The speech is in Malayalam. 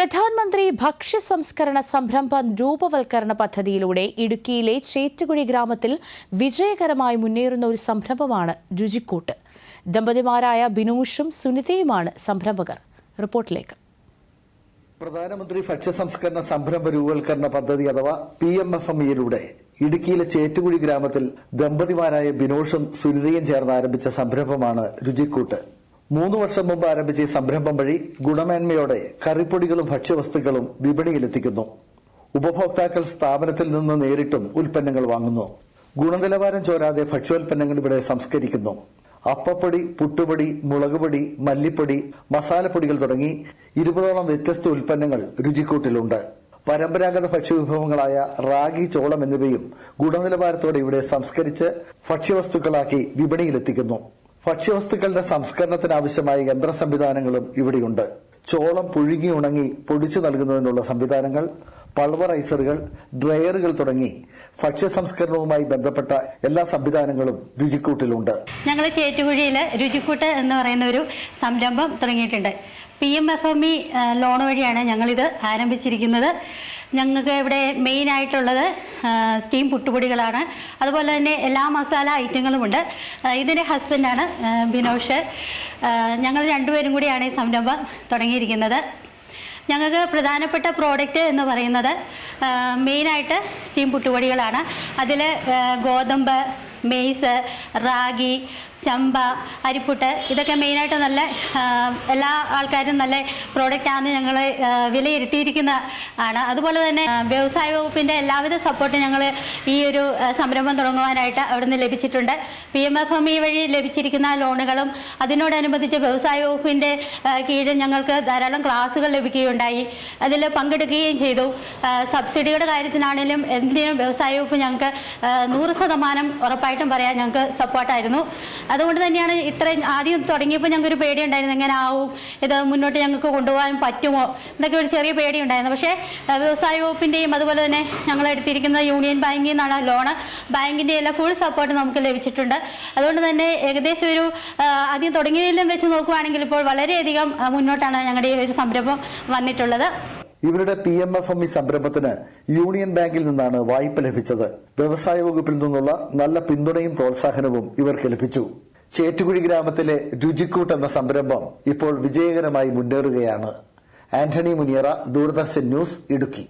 പ്രധാനമന്ത്രി ഭക്ഷ്യ സംസ്കരണ സംരംഭ രൂപവൽക്കരണ പദ്ധതിയിലൂടെ ഇടുക്കിയിലെ ചേറ്റുകുഴി ഗ്രാമത്തിൽ വിജയകരമായി മുന്നേറുന്ന ഒരു സംരംഭമാണ് രുചിക്കൂട്ട്. ദമ്പതിമാരായ ബിനൂഷും സുനിതയുമാണ് സംരംഭകർ. റിപ്പോർട്ടിലേക്ക്. പ്രധാനമന്ത്രി ഭക്ഷ്യ സംസ്കരണ സംരംഭ രൂപവൽക്കരണ പദ്ധതി അഥവാ പി എം എഫ് എം ഇയിലൂടെ ഇടുക്കിയിലെ ചേറ്റുകുഴി ഗ്രാമത്തിൽ ദമ്പതിമാരായ ബിനോഷും സുനിതയും ചേർന്ന് ആരംഭിച്ച സംരംഭമാണ് രുചിക്കൂട്ട്. മൂന്ന് വർഷം മുമ്പ് ആരംഭിച്ച ഈ സംരംഭം വഴി ഗുണമേന്മയോടെ കറിപ്പൊടികളും ഭക്ഷ്യവസ്തുക്കളും വിപണിയിലെത്തിക്കുന്നു. ഉപഭോക്താക്കൾ സ്ഥാപനത്തിൽ നിന്ന് നേരിട്ടും ഉൽപ്പന്നങ്ങൾ വാങ്ങുന്നു. ഗുണനിലവാരം ചോരാതെ ഭക്ഷ്യോൽപ്പന്നങ്ങൾ ഇവിടെ സംസ്കരിക്കുന്നു. അപ്പപ്പൊടി പുട്ടുപൊടി മുളകുപൊടി മല്ലിപ്പൊടി മസാലപ്പൊടികൾ തുടങ്ങി ഇരുപതോളം വ്യത്യസ്ത ഉൽപ്പന്നങ്ങൾ രുചിക്കൂട്ടിലുണ്ട്. പരമ്പരാഗത ഭക്ഷ്യവിഭവങ്ങളായ റാഗി ചോളം എന്നിവയും ഗുണനിലവാരത്തോടെ ഇവിടെ സംസ്കരിച്ച് ഭക്ഷ്യവസ്തുക്കളാക്കി വിപണിയിലെത്തിക്കുന്നു. ഭക്ഷ്യവസ്തുക്കളുടെ സംസ്കരണത്തിന് ആവശ്യമായ യന്ത്ര സംവിധാനങ്ങളും ഇവിടെയുണ്ട്. ചോളം പുഴുങ്ങി ഉണങ്ങി പൊടിച്ചു നൽകുന്നതിനുള്ള സംവിധാനങ്ങൾ പൾവറൈസറുകൾ ഡ്രയറുകൾ തുടങ്ങി ഭക്ഷ്യ സംസ്കരണവുമായി ബന്ധപ്പെട്ട എല്ലാ സംവിധാനങ്ങളും രുചിക്കൂട്ടിലുണ്ട്. ഞങ്ങൾ ചേറ്റുകുഴിയിൽ രുചിക്കൂട്ട് എന്ന് പറയുന്ന ഒരു സംരംഭം തുടങ്ങിയിട്ടുണ്ട്. P M F M E loan വഴിയാണ് ഞങ്ങളിത് ആരംഭിച്ചിരിക്കുന്നത്. ഞങ്ങൾക്ക് ഇവിടെ മെയിൻ ആയിട്ടുള്ളത് സ്റ്റീം പുട്ടുപൊടികളാണ്. അതുപോലെ തന്നെ എല്ലാ മസാല ഐറ്റങ്ങളുമുണ്ട്. ഇതിന്റെ ഹസ്ബൻഡാണ് ബിനോഷ്. ഞങ്ങൾ രണ്ടുപേരും കൂടിയാണ് ഈ സംരംഭം തുടങ്ങിയിരിക്കുന്നത്. ഞങ്ങൾക്ക് പ്രധാനപ്പെട്ട പ്രോഡക്റ്റ് എന്ന് പറയുന്നത് മെയിനായിട്ട് സ്റ്റീം പുട്ടുപൊടികളാണ്. അതിൽ ഗോതമ്പ് മെയ്സ് റാഗി ചമ്പ അരിപ്പുട്ട് ഇതൊക്കെ മെയിനായിട്ട് നല്ല എല്ലാ ആൾക്കാരും നല്ല പ്രോഡക്റ്റാണെന്ന് ഞങ്ങൾ വിലയിരുത്തിയിരിക്കുന്ന ആണ്. അതുപോലെ തന്നെ വ്യവസായ വകുപ്പിന്റെ എല്ലാവിധ സപ്പോർട്ടും ഞങ്ങൾ ഈ ഒരു സംരംഭം തുടങ്ങുവാനായിട്ട് അവിടുന്ന് ലഭിച്ചിട്ടുണ്ട്. P M F M E വഴി ലഭിച്ചിരിക്കുന്ന ലോണുകളും അതിനോടനുബന്ധിച്ച് വ്യവസായ വകുപ്പിന്റെ കീഴിൽ ഞങ്ങൾക്ക് ധാരാളം ക്ലാസ്സുകൾ ലഭിക്കുകയുണ്ടായി. അതിൽ പങ്കെടുക്കുകയും ചെയ്തു. സബ്സിഡിയുടെ കാര്യത്തിനാണെങ്കിലും എന്തിനും വ്യവസായ വകുപ്പ് ഞങ്ങൾക്ക് നൂറ് ശതമാനം ഉറപ്പായിട്ടും പറയാൻ ഞങ്ങൾക്ക് സപ്പോർട്ടായിരുന്നു അതുകൊണ്ട് തന്നെയാണ് ഇത്രയും ആദ്യം തുടങ്ങിയപ്പോൾ ഞങ്ങൾക്ക് ഒരു പേടി ഉണ്ടായിരുന്നു എങ്ങനെ ആവും? ഇത് മുന്നോട്ട് ഞങ്ങൾക്ക് കൊണ്ടുപോകാൻ പറ്റുമോ? എന്നൊക്കെ ഒരു ചെറിയ പേടി ഉണ്ടായിരുന്നു പക്ഷേ വ്യവസായ വകുപ്പിന്റെയും അതുപോലെ തന്നെ ഞങ്ങൾ എടുത്തിരിക്കുന്ന യൂണിയൻ ബാങ്കിൽ നിന്നാണ് ലോണ് ബാങ്കിന്റെ എല്ലാം ഫുൾ സപ്പോർട്ട് നമുക്ക് ലഭിച്ചിട്ടുണ്ട്. അതുകൊണ്ട് തന്നെ ഏകദേശം ഒരു ആദ്യം തുടങ്ങിയതിലും വെച്ച് നോക്കുകയാണെങ്കിൽ ഇപ്പോൾ വളരെയധികം മുന്നോട്ടാണ് ഞങ്ങളുടെ ഈ ഒരു സംരംഭം വന്നിട്ടുള്ളത്. ഇവരുടെ P M F M E സംരംഭത്തിന് യൂണിയൻ ബാങ്കിൽ നിന്നാണ് വായ്പ ലഭിച്ചത്. വ്യവസായ വകുപ്പിൽ നിന്നുള്ള നല്ല പിന്തുണയും പ്രോത്സാഹനവും ഇവർക്ക് ലഭിച്ചു. ചേറ്റുകുഴി ഗ്രാമത്തിലെ രുചിക്കൂട്ട് എന്ന സംരംഭം ഇപ്പോൾ വിജയകരമായി മുന്നേറുകയാണ്. ആന്റണി മുനിയറ ദൂരദർശൻ ന്യൂസ് ഇടുക്കി.